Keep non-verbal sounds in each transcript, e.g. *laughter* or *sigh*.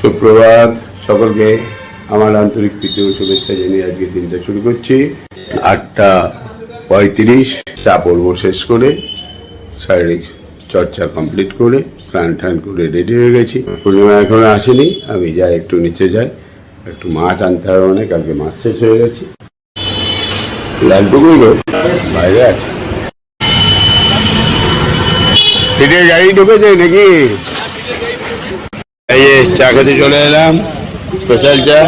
সুপ্রভাত সকলকে আমার আন্তরিক প্রীতি ও শুভেচ্ছা জানিয়ে আজকে দিনটা শুরু করছি। আটটা পঁয়ত্রিশ, চা পর্ব শেষ করে শারীরিক চর্চা কমপ্লিট করে স্নান টান করে রেডি হয়ে গেছি। পূর্ণিমা এখনও আসেনি, আমি যাই, একটু নিচে যাই। একটু মাছ আনতে হবে মানে কালকে মাছ শেষ হয়ে গেছে। গুলো বাইরে আছে? গাড়ি ঢুকেছে নাকি? এই চা খেতে চলে এলাম। স্পেশাল চা।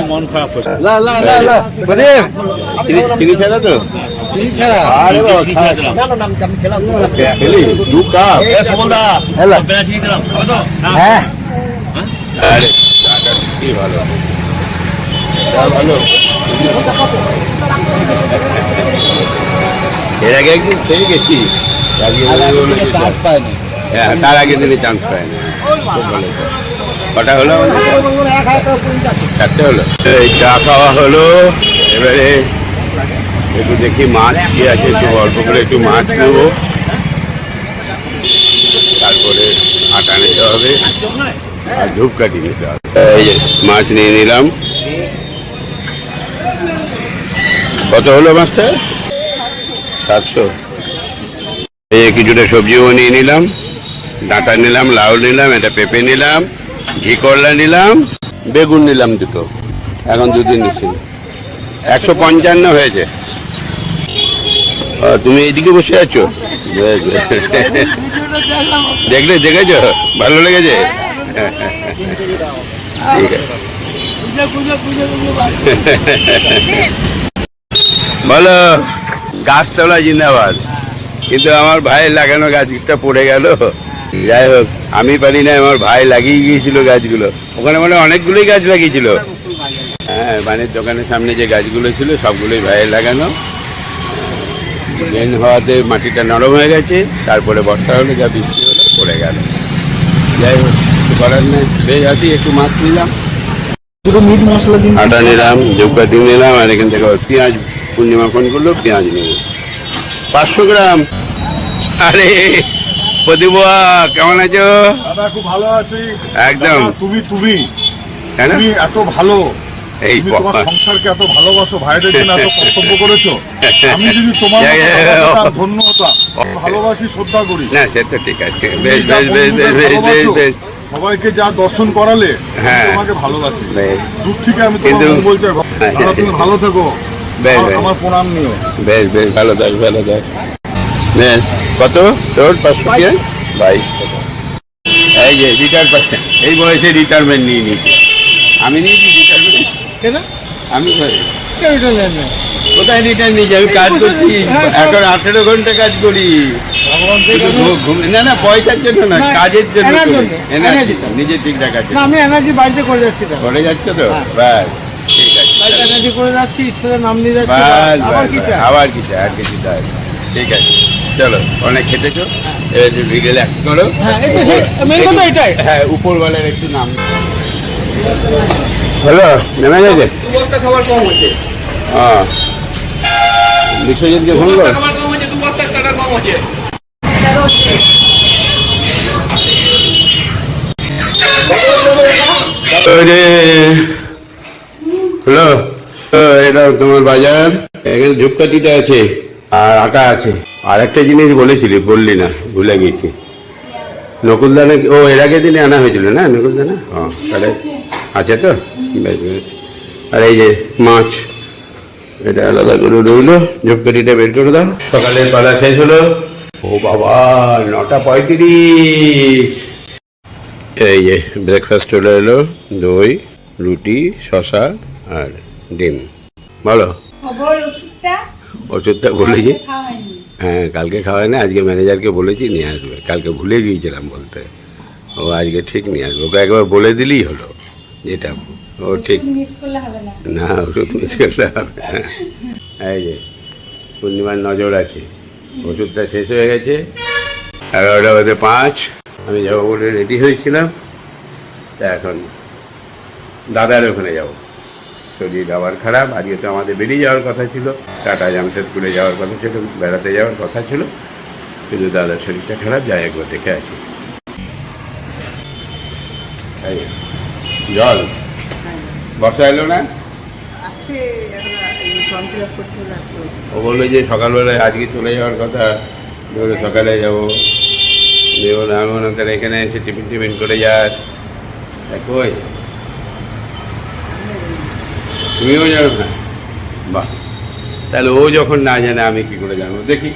লা লা লা লা। প্রদীপ চিনি চিনি ছাড়া তো? চিনি ছাড়া। আরে বাবা খেলি? দু কাপ। হ্যালো হ্যাঁ। আরে চাটা কি ভালো। চা ভালো। এর আগে একদিন খেয়ে গেছি। আজকে বলে যে চান্স পায়নি। হ্যাঁ তার আগে দিনে চান্স পায় না খুব ভালো। কটা হলো? চারটে হলো। এই চা খাওয়া হলো। এবারে একটু দেখি মাছ কি আছে, একটু অল্প করে একটু মাছ নেব। তারপরে আটা নিতে হবে আর ধূপকাঠি নিতে হবে। এই মাছ নিয়ে নিলাম। কত হলো মাছটা? সাতশো। এই কিছুটা সবজিও নিয়ে নিলাম। ডাঁটা নিলাম, লাউ নিলাম এটা পেঁপে নিলাম। ঘি করলা নিলাম? বেগুন নিলাম দুটো। এখন দুদিন নিচ্ছি একশো পঞ্চান্ন হয়েছে। তুমি এইদিকে বসে আছো। দেখলে দেখেছ? ভালো লেগেছে? বলো, গাছতলা জিন্দাবাদ। কিন্তু আমার ভাই লাগানো গাছটা পড়ে গেল। যাই হোক আমি পারি না আমার ভাই লাগিয়ে গিয়েছিল গাছগুলো। ওখানে মানে অনেকগুলোই গাছ লাগিয়েছিল। হ্যাঁ বানের দোকানের সামনে যে গাছগুলো ছিল সবগুলোই ভাইয়ের লাগানো। মেন হওয়াতে মাটিটা নরম হয়ে গেছে তারপরে বর্ষা হলো যা বৃষ্টি হলো পড়ে গেল। যাই হোক কিছু করার নেই। বেশ আছি একটু মাছ নিলাম। দুটো মিট মশলা দিন। আটা নিলাম নিলাম আর এখান থেকে পেঁয়াজ পূর্ণিমা ফোন করল পেঁয়াজ নেব। পাঁচশো গ্রাম। আরে! প্রদীপা কেমন আছো? দাদা খুব ভালো আছি। একদম। তুমি তুমি তুমি এত ভালো। এই তুমি তোমার সংসারকে এত ভালোবাসো ভাইদের জন্য এত কর্তব্য করেছ। আমি যদি তোমার ধন্য হতাম। ভালোবাসি শ্রদ্ধা করি। না সে তো ঠিক আছে। বেশ বেশ বেশ বেশ বেশ বেশ সবাইকে যা দর্শন করালে হ্যাঁ। তোমাকে ভালোবাসি। দূর থেকে আমি মন বলছি হ্যাঁ, তুমি ভালো থেকো। বেশ, আমার- বেশ। আমার প্রণাম নিও। বেশ বেশ ভালো থাক ভালো থাক। কত? তোর পাঁচশো পেঁয়াজ বাইশ। টাকা। এই যে রিটায়ার পাচ্ছেন। এই বয়সে রিটায়ারমেন্ট নিয়ে নিয়েছি আমি নিয়েছি রিটায়ারমেন্ট কেন? আমি কোথায় রিটার্ন নিয়ে যাবি কাজ করছি। হ্যাঁ, এখন আঠেরো ঘণ্টা কাজ করি। না না পয়সার জন্য না কাজের জন্য এনার এনার্জি। নিজে ঠিক রাখার আমি এনার্জি বাড়িতে করে যাচ্ছি করে যাচ্ছ তো। ব্যাস ঠিক আছে। এনার্জি করে যাচ্ছি ঈশ্বরের নাম নিয়ে যাচ্ছি। আবার বাস, কি বাস। চাই? আবার কি চাই? আর কিছু ঠিক আছে। চলো অনেক খেতেছো একটু রিল্যাক্স করো হ্যাঁ এটাই। হ্যাঁ একটু নাম। হ্যালো নেমে গেছে? খাবার কম হচ্ছে হ্যাঁ বিশ্বজিৎকে ফোন কর। খাবার কম হচ্ছে দু বস্তা টাকা কম হচ্ছে আরে হ্যালো এটা তোমার বাজার। এখানে ধূপকাঠিটা আছে আর আটা আছে। আর একটা জিনিস বলেছিলি বললি না ভুলে গেছি। নকুলদানা ও এর আগে দিনে আনা হয়েছিল না নকুলদানা? হ্যাঁ তাহলে আছে তো? বেশ বেশ। আর এই যে মাছ এটা আলাদা করে রইল ধূপকাঠিটা বের করে দাও। সকালের পালা শেষ হলো। ও বাবা নটা পঁয়ত্রিশ। এই যে ব্রেকফাস্ট চলে এলো দই রুটি শশা আর ডিম। বলো। ওষুধটা? বলেছি। হ্যাঁ কালকে খাওয়াই না আজকে ম্যানেজারকে বলেছি নিয়ে আসবে। কালকে ভুলে গিয়েছিলাম বলতে। ও আজকে ঠিক নিয়ে আসবে। ওকে একবার বলে দিলেই হলো যেটা। ও ঠিক। না। না ওষুধ মিস করলে হবে। এই যে পূর্ণিমার নজর আছে। ওষুধটা শেষ হয়ে গেছে। এগারোটা বাজে পাঁচ। আমি যাব বলে রেডি হয়েছিলাম। তা এখন দাদার ওখানে যাব। শরীর আবার খারাপ আজকে তো আমাদের বেরিয়ে যাওয়ার কথা ছিল টাটা জামশেদপুরে যাওয়ার কথা ছিল বেড়াতে যাওয়ার কথা ছিল কিন্তু দাদার শরীরটা খারাপ যাই একবার দেখে আসি। জল বর্ষা এলো না? ও বলল যে সকালবেলায় আজকে চলে যাওয়ার কথা ধরো সকালে যাব। আমি মনে এখানে এসে টিফিন টিফিন করে যাস। কই? তুমিও জানো না বাহ। তাহলে ও যখন না জানে আমি কি করে জানব? দেখি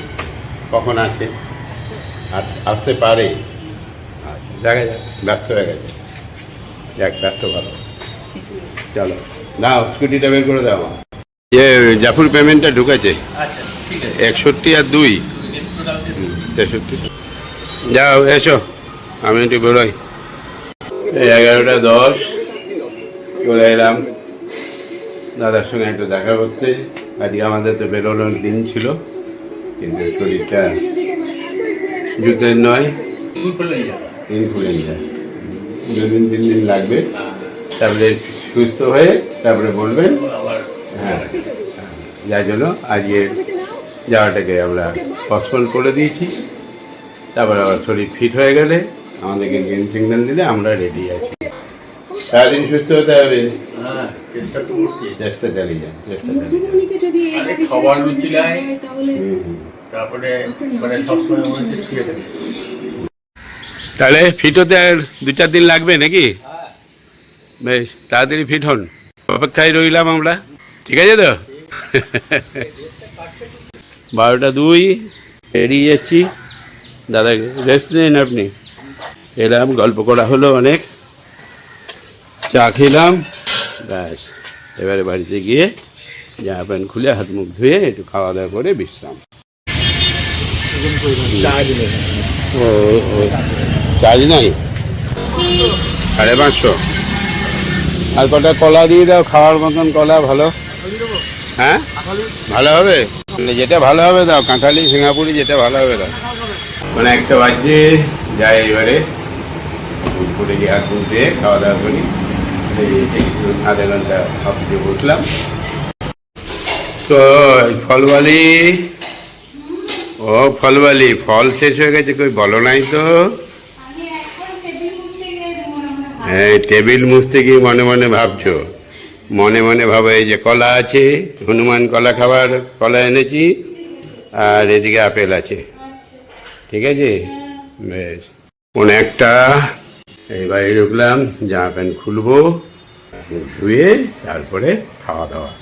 কখন আসে আসতে পারে। আচ্ছা, দেখা যাক। ব্যস্ত হয়ে গেছে। যাক ব্যস্ত ভালো। চলো দাও স্কুটিটা বের করে দাও। ইয়ে জাফর পেমেন্টটা ঢুকেছে। একষট্টি আর দুই। তেষট্টি। যাও এসো। আমি একটু বেরোই। এগারোটা দশ। চলে এলাম। দাদার সঙ্গে একটু দেখা করতে। আজকে আমাদের তো বেরোনোর দিন ছিল, কিন্তু শরীরটা জুতের নয়। ইনফ্লুয়েঞ্জা দুদিন, তিন দিন লাগবে। তারপরে সুস্থ হয়ে তারপরে বলবেন হ্যাঁ যার জন্য আজকে যাওয়াটাকে আমরা পসপন করে দিয়েছি। তারপরে আবার শরীর ফিট হয়ে গেলে আমাদেরকে গ্রিন সিগন্যাল দিলে আমরা রেডি আছি। সারাদিন সুস্থ হতে হবে। হ্যাঁ। চেষ্টা তো করছি। চেষ্টা চালিয়ে যান চেষ্টা চালিয়ে যদি আরে খাবার যদি লুচি বলা লাই। তাহলে। তারপরে মানে সবসময় মনে হচ্ছে শুয়ে থাকি *laughs* তাহলে ফিট হতে আর দু চার দিন লাগবে নাকি? বেশ তাড়াতাড়ি ফিট হন। অপেক্ষায় রইলাম আমরা। ঠিক আছে তো? *laughs* বারোটা দুই এড়িয়ে যাচ্ছি। দাদা রেস্ট নিন আপনি। এলাম গল্প করা হলো অনেক। চা খেলাম। ব্যাস। এবারে বাড়িতে গিয়ে জামা প্যান্ট খুলে হাত মুখ ধুয়ে একটু খাওয়া দাওয়া করে বিশ্রাম। ও চার্জ নাই? সাড়ে পাঁচশো। আর কটা কলা দিয়ে দাও, খাওয়ার মতন কলা ভালো। হ্যাঁ? ভালো হবে? যেটা ভালো হবে দাও, কাঁঠালি, সিঙ্গাপুরি, যেটা ভালো হবে দাও। মানে একটা বাজে যাই এবারে। করে গিয়ে হাত খাওয়া দাওয়া করি। বসলাম। তো ফলবালি ও ফলবালি ফল শেষ হয়ে গেছে কই বলো নাই তো। এই টেবিল মুছতে গিয়ে মনে মনে ভাবছ। মনে মনে ভাবো এই যে কলা আছে, হনুমান কলা খাবার, কলা এনেছি, আর এদিকে আপেল আছে। ঠিক আছে? বেশ। কোন একটা এই ঢুকলাম জামা প্যান্ট খুলবো, ধুয়ে তারপরে খাওয়া দাওয়া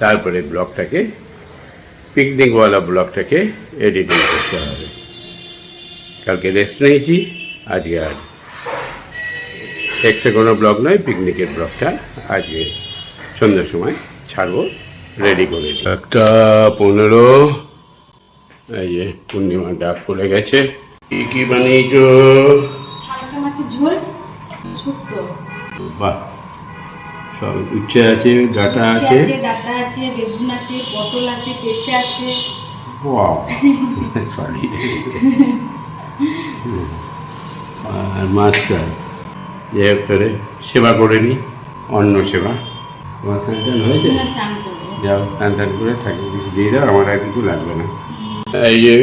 তারপরে ব্লগটাকে, পিকনিকওয়ালা ব্লগটাকে এডিটিং করতে হবে। কালকে রেস্ট নিয়েছি, আজকে আর এক্সে কোনো ব্লগ নয়, পিকনিকের ব্লগটা আজকে সন্ধ্যার সময় ছাড়বো রেডি করে। একটা পনেরো, এই যে পূর্ণিমা ডাক পড়ে গেছে। কি কি বানিয়েছো? বাহ সব উচ্ছে আছে ডাটা আছে। ডাটা আছে বেগুন আছে পটল আছে পেঁপে আছে। সরি। আর মাছটা যে করে সেবা করে নি অন্ন সেবা। তোমার স্নান হয়েছে? যাও স্নান টান করে ঠাকুর দিয়ে দাও আমার আর কিছু লাগবে না। এই যে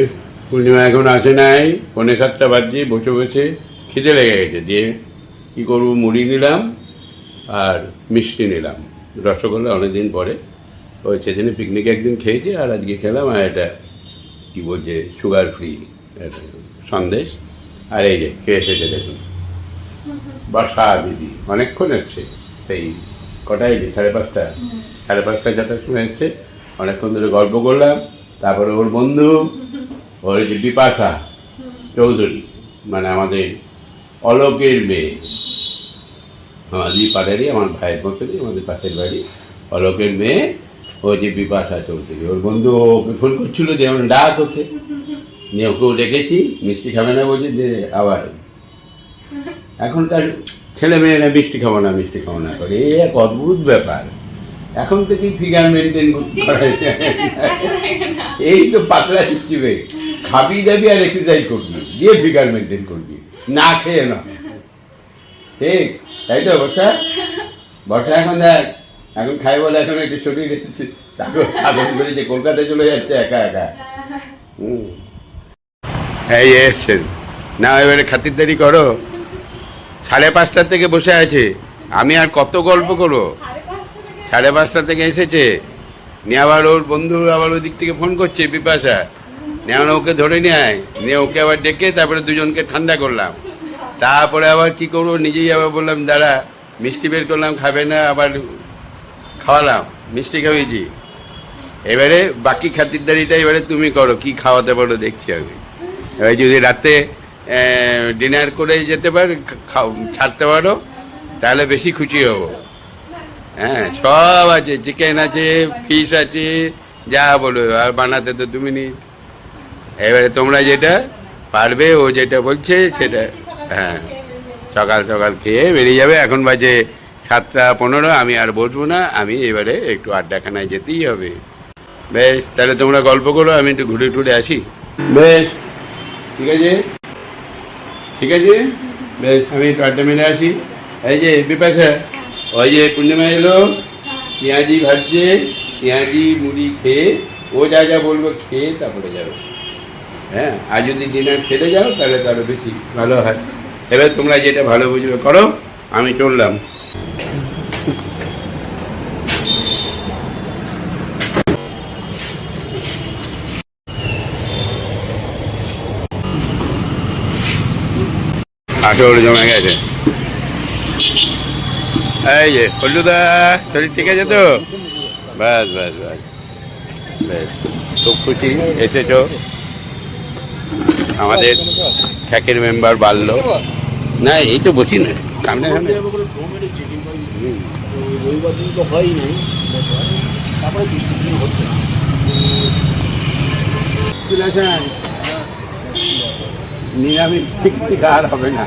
পূর্ণিমা এখন আসে নাই পৌনে সাতটা বাজছে বসে বসে খিদে লেগে গেছে। দিয়ে কী করব মুড়ি নিলাম আর মিষ্টি নিলাম। রসগোল্লা অনেকদিন পরে। ওই সেদিনে পিকনিকে একদিন খেয়েছি, আর আজকে খেলাম, আর এটা কী বলছে সুগার ফ্রি সন্দেশ। আর এই যে খেয়ে এসেছে দেখুন। বর্ষা দিদি, অনেকক্ষণ এসছে। সেই কটাই যে, সাড়ে পাঁচটা? সাড়ে পাঁচটা চারটার সময় এসছে। অনেকক্ষণ ধরে গল্প করলাম। তারপরে ওর বন্ধু, ওর যে বিপাশা চৌধুরী মানে আমাদের অলোকের মেয়ে। আমাদের পাড়ারই আমার ভাইয়ের মতনই আমাদের পাশের বাড়ি। অলোকের মেয়ে ও যে বিপাশা চৌধুরী ওর বন্ধু ওকে ফোন করছিল যে আমার ডাক ওকে। নিয়ে ওকেও ডেকেছি মিষ্টি খাবে না বলছি যে আবার। এখন তার ছেলে মেয়েরা মিষ্টি খাব না মিষ্টি খাব না করে। এই এক অদ্ভুত ব্যাপার। এখন থেকেই ফিগার মেনটেন করা এই তো পাতলা শিখবে খাবি দাবি আর এক্সারসাইজ করবি দিয়ে ফিগার মেনটেন করবি। না খেয়ে না। ঠিক, তাই তো বর্ষা? বর্ষা এখন দেখ, এখন খাই বলে এখন একটু শরীর সাধন করে যে কলকাতায় চলে যাচ্ছে একা একা। এই এসছেন না, এবারে খাতিরদারি করো। সাড়ে পাঁচটার থেকে বসে আছে। আমি আর কত গল্প করব? সাড়ে পাঁচটা থেকে এসেছে। নিয়ে আবার ওর বন্ধু আবার ওদিক থেকে ফোন করছে, পিপাসা। নিয়ে ওকে ধরে নিয়ে নিয়ে ওকে আবার ডেকে তারপরে দুজনকে ঠান্ডা করলাম। তারপরে আবার কি করব? নিজেই আবার বললাম, দাঁড়া, মিষ্টি বের করলাম, খাবে না, আবার খাওয়ালাম। মিষ্টি খাওয়িয়েছি এবারে বাকি খাতিরদারিটা এবারে তুমি করো, কি খাওয়াতে পারো দেখছি আমি। এবার যদি রাতে ডিনার করে যেতে পারো ছাড়তে পারো, তাহলে বেশি খুশি হব। হ্যাঁ সব আছে চিকেন আছে ফিশ আছে, যা বলো, আর বানাতে তো তুমি নি এবারে তোমরা যেটা পারবে ও যেটা বলছে সেটা হ্যাঁ। সকাল সকাল খেয়ে বেরিয়ে যাবে। এখন বাজে সাতটা পনেরো আমি আর বসবো না আমি এবারে একটু আড্ডাখানায় যেতেই হবে। বেশ তাহলে তোমরা গল্প করো আমি একটু ঘুরে টুরে আসি। বেশ ঠিক আছে? ঠিক আছে? বেশ আমি একটু আড্ডা মেরে আসি। এই যে বিপাশা ওই যে পূর্ণিমা এলো। পেঁয়াজি ভাজছে পেঁয়াজি মুড়ি খেয়ে ও যা যা বলব খেয়ে তারপরে যাবে। হ্যাঁ আর যদি ডিনার খেতে যাও, তাহলে তো আরও বেশি ভালো হয়। এবার তোমরা যেটা ভালো বুঝবে, করো, আমি চললাম। আসল জমে গেছে। এই যে শরীর ঠিক আছে তো? বেশ, খুব খুশি এসেছ। আমাদের খ্যাকের মেম্বার বাড়লো। না এই তো বসি না সামনে সামনে। নিরামিষ আর হবে না।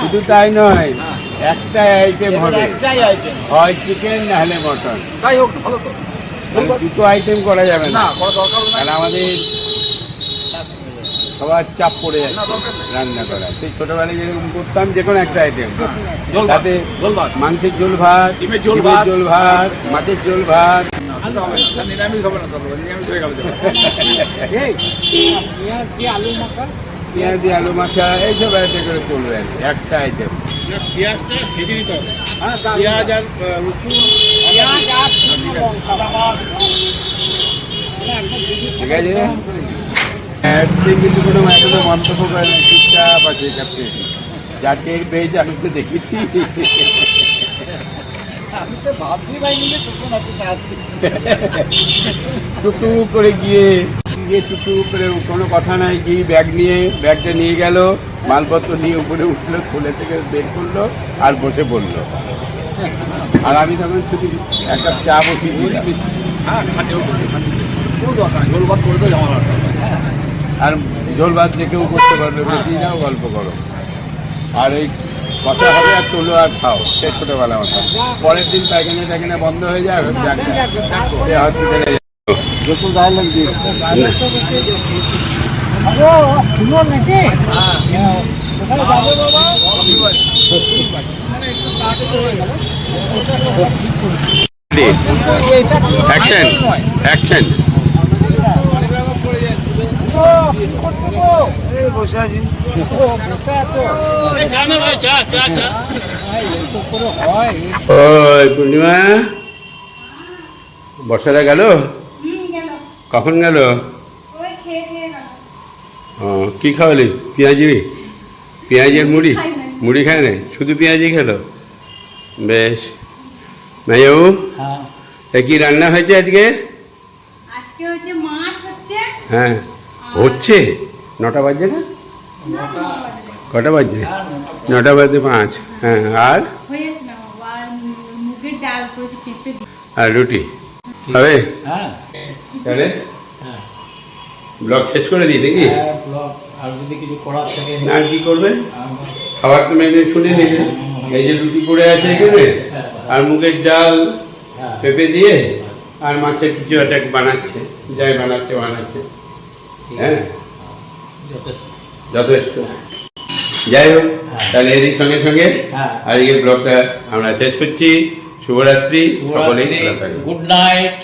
শুধু তাই নয় একটাই আইটেম হবে। হয় চিকেন না হলে মটন। তাই হোক ভালো তো। দুটো আইটেম করা যাবে না। কারণ আমাদের সবার চাপ পড়ে যাচ্ছে রান্না করা। সেই ছোটবেলায় যেরকম করতাম যে কোনো একটা আইটেম তাতে। মাংসের ঝোল ভাত ডিমের ঝোল ভাত। ঝোল ভাত মাছের ঝোল ভাত। নিরামিষ হবে না নিরামিষ হয়ে গেল পেঁয়াজ আলু মাখা এইসব আইটেম করে চলবে একটা আইটেম। পেঁয়াজটা ভেজে নিতে হবে পেঁয়াজ আর আহ, রসুন ঠিক আছে। কিন্তু কোনো এখনও মন্তব্য করে না চুপচাপ আছে কাছে যা টের পেয়েছে আমি তো দেখেছি টুকটু করে গিয়ে গিয়ে টুকটু করে কোনো কথা নাই গিয়ে ব্যাগ নিয়ে ব্যাগটা নিয়ে গেল, মালপত্র নিয়ে উপরে উঠল খুলে থেকে বের করল আর বসে পড়ল। আর আমি তখন শুধু এক কাপ চা হবে। আর ঝোল ভাত যে কেউ করতে পারবে বেশি যাও গল্প করো। আর এই কথা হবে আর তোলো আর খাও সে ছোটবেলা কথা। পরের দিন পায়খানা টাইখানা বন্ধ হয়ে যায় সে হসপিটালে অ্যাকশন অ্যাকশন ওই পূর্ণিমা বর্ষাটা গেল? কখন গেল? ও কি খাওয়ালি? পেঁয়াজি? পেঁয়াজের মুড়ি? মুড়ি খায় না শুধু পেঁয়াজি খেলো? বেশ। ভাইবাবু এ কি রান্না হয়েছে আজকে? আজকে হচ্ছে মাছ হচ্ছে হ্যাঁ। হচ্ছে? নটা বাজছে না? কটা বাজছে? নটা বাজে। পাঁচ। হ্যাঁ আর। আর রুটি? হবে তাহলে? ব্লগ শেষ করে দিই দেখি আর যদি কিছু করার থাকে আর কি করবে? খাবার তো শুনে নিলে এই যে রুটি পড়ে আছে এখানে আর মুগের ডাল পেঁপে দিয়ে আর মাছের কিছু একটা বানাচ্ছে যাই বানাচ্ছে বানাচ্ছে। হ্যাঁ? যথেষ্ট। যাই হোক তাহলে এরই সঙ্গে সঙ্গে হ্যাঁ। আজকে ব্লগটা আমরা শেষ করছি। শুভরাত্রি সকলেই গুড নাইট